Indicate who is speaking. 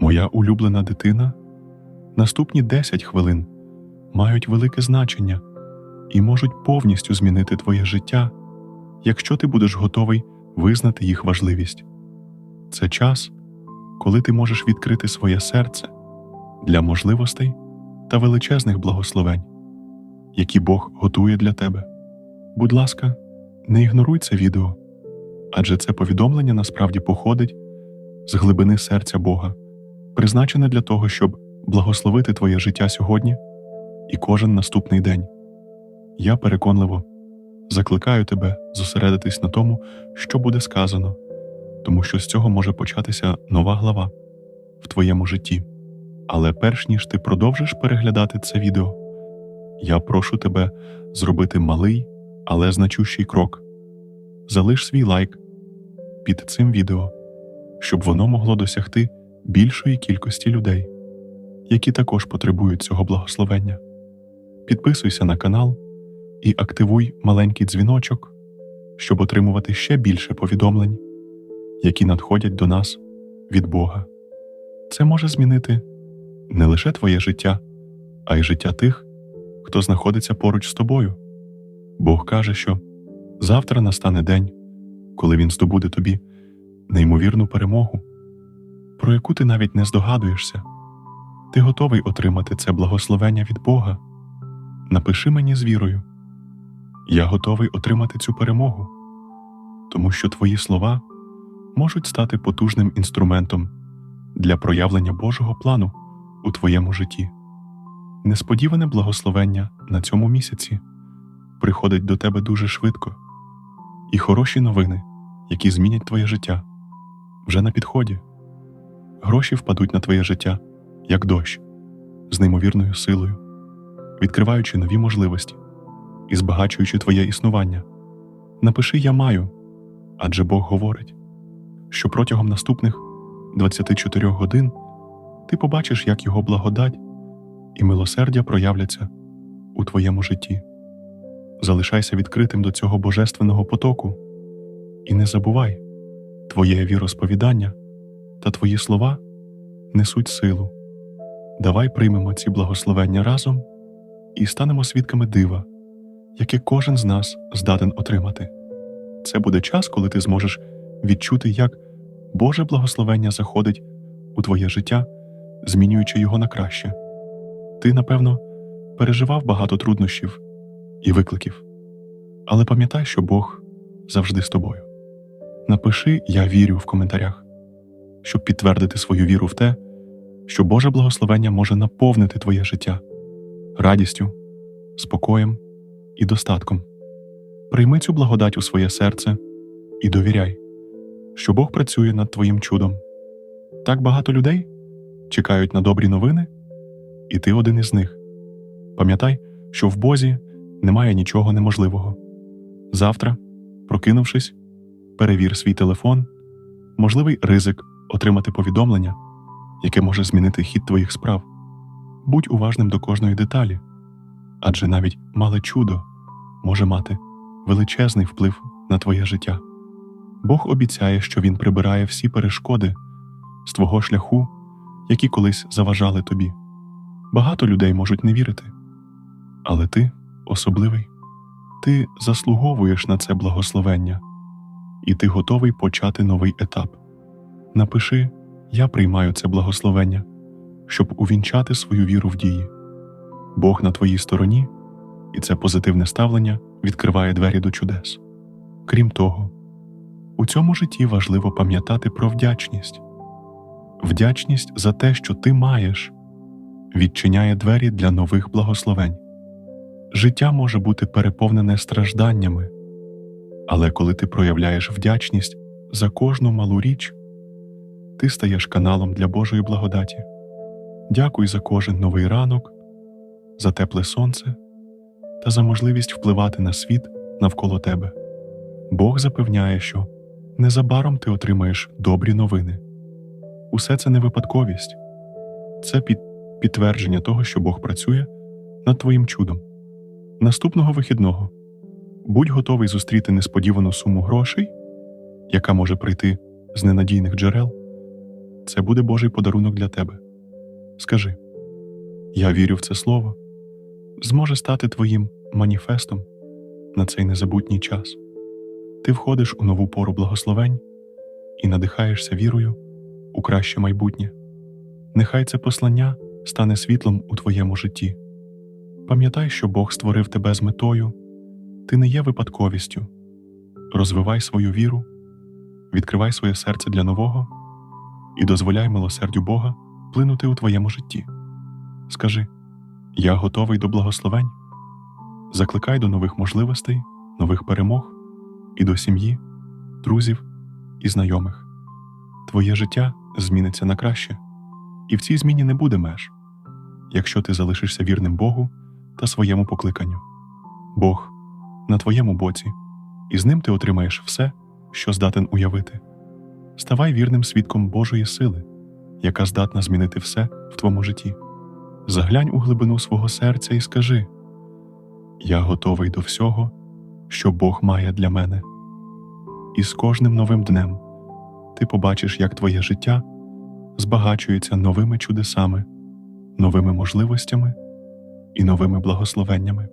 Speaker 1: Моя улюблена дитина, наступні 10 хвилин мають велике значення і можуть повністю змінити твоє життя, якщо ти будеш готовий визнати їх важливість. Це час, коли ти можеш відкрити своє серце для можливостей та величезних благословень, які Бог готує для тебе. Будь ласка, не ігноруй це відео, адже це повідомлення насправді походить з глибини серця Бога, призначене для того, щоб благословити твоє життя сьогодні і кожен наступний день. Я переконливо закликаю тебе зосередитись на тому, що буде сказано, тому що з цього може початися нова глава в твоєму житті. Але перш ніж ти продовжиш переглядати це відео, я прошу тебе зробити малий, але значущий крок. Залиш свій лайк під цим відео, щоб воно могло досягти більшої кількості людей, які також потребують цього благословення. Підписуйся на канал і активуй маленький дзвіночок, щоб отримувати ще більше повідомлень, які надходять до нас від Бога. Це може змінити не лише твоє життя, а й життя тих, хто знаходиться поруч з тобою. Бог каже, що завтра настане день, коли Він здобуде тобі неймовірну перемогу, про яку ти навіть не здогадуєшся. Ти готовий отримати це благословення від Бога. Напиши мені з вірою. Я готовий отримати цю перемогу, тому що твої слова можуть стати потужним інструментом для проявлення Божого плану у твоєму житті. Несподіване благословення на цьому місяці приходить до тебе дуже швидко, і хороші новини, які змінять твоє життя, вже на підході. Гроші впадуть на твоє життя, як дощ, з неймовірною силою, відкриваючи нові можливості і збагачуючи твоє існування. Напиши Я маю, адже Бог говорить, що протягом наступних 24 годин ти побачиш, як Його благодать і милосердя проявляться у твоєму житті. Залишайся відкритим до цього божественного потоку і не забувай, твоє віросповідання та твої слова несуть силу. Давай приймемо ці благословення разом і станемо свідками дива, яке кожен з нас здатен отримати. Це буде час, коли ти зможеш відчути, як Боже благословення заходить у твоє життя, змінюючи його на краще. Ти, напевно, переживав багато труднощів і викликів, але пам'ятай, що Бог завжди з тобою. Напиши Я вірю в коментарях, щоб підтвердити свою віру в те, що Боже благословення може наповнити твоє життя радістю, спокоєм і достатком. Прийми цю благодать у своє серце і довіряй, що Бог працює над твоїм чудом. Так багато людей чекають на добрі новини, і ти один із них. Пам'ятай, що в Бозі немає нічого неможливого. Завтра, прокинувшись, перевір свій телефон, можливий ризик отримати повідомлення, яке може змінити хід твоїх справ. Будь уважним до кожної деталі, адже навіть мале чудо може мати величезний вплив на твоє життя. Бог обіцяє, що Він прибирає всі перешкоди з твого шляху, які колись заважали тобі. Багато людей можуть не вірити, але ти особливий, ти заслуговуєш на це благословення, і ти готовий почати новий етап. Напиши Я приймаю це благословення, щоб увінчати свою віру в дії. Бог на твоїй стороні, і це позитивне ставлення відкриває двері до чудес. Крім того, у цьому житті важливо пам'ятати про вдячність. Вдячність за те, що ти маєш, відчиняє двері для нових благословень. Життя може бути переповнене стражданнями, але коли ти проявляєш вдячність за кожну малу річ, ти стаєш каналом для Божої благодаті. Дякуй за кожен новий ранок, за тепле сонце та за можливість впливати на світ навколо тебе. Бог запевняє, що незабаром ти отримаєш добрі новини. Усе це не випадковість, це під підтвердження того, що Бог працює над твоїм чудом. Наступного вихідного будь готовий зустріти несподівану суму грошей, яка може прийти з ненадійних джерел. Це буде Божий подарунок для тебе. Скажи: Я вірю в це слово, зможе стати твоїм маніфестом на цей незабутній час. Ти входиш у нову пору благословень і надихаєшся вірою у краще майбутнє. Нехай це послання стане світлом у твоєму житті. Пам'ятай, що Бог створив тебе з метою, ти не є випадковістю. Розвивай свою віру, відкривай своє серце для нового і дозволяй милосердю Бога плинути у твоєму житті. Скажи: Я готовий до благословень. Закликай до нових можливостей, нових перемог і до сім'ї, друзів і знайомих. Твоє життя зміниться на краще, і в цій зміні не буде меж, якщо ти залишишся вірним Богу та своєму покликанню. Бог на твоєму боці, і з ним ти отримаєш все, що здатен уявити. Ставай вірним свідком Божої сили, яка здатна змінити все в твоєму житті. Заглянь у глибину свого серця і скажи: Я готовий до всього, що Бог має для мене. І з кожним новим днем ти побачиш, як твоє життя збагачується новими чудесами, новими можливостями і новими благословеннями.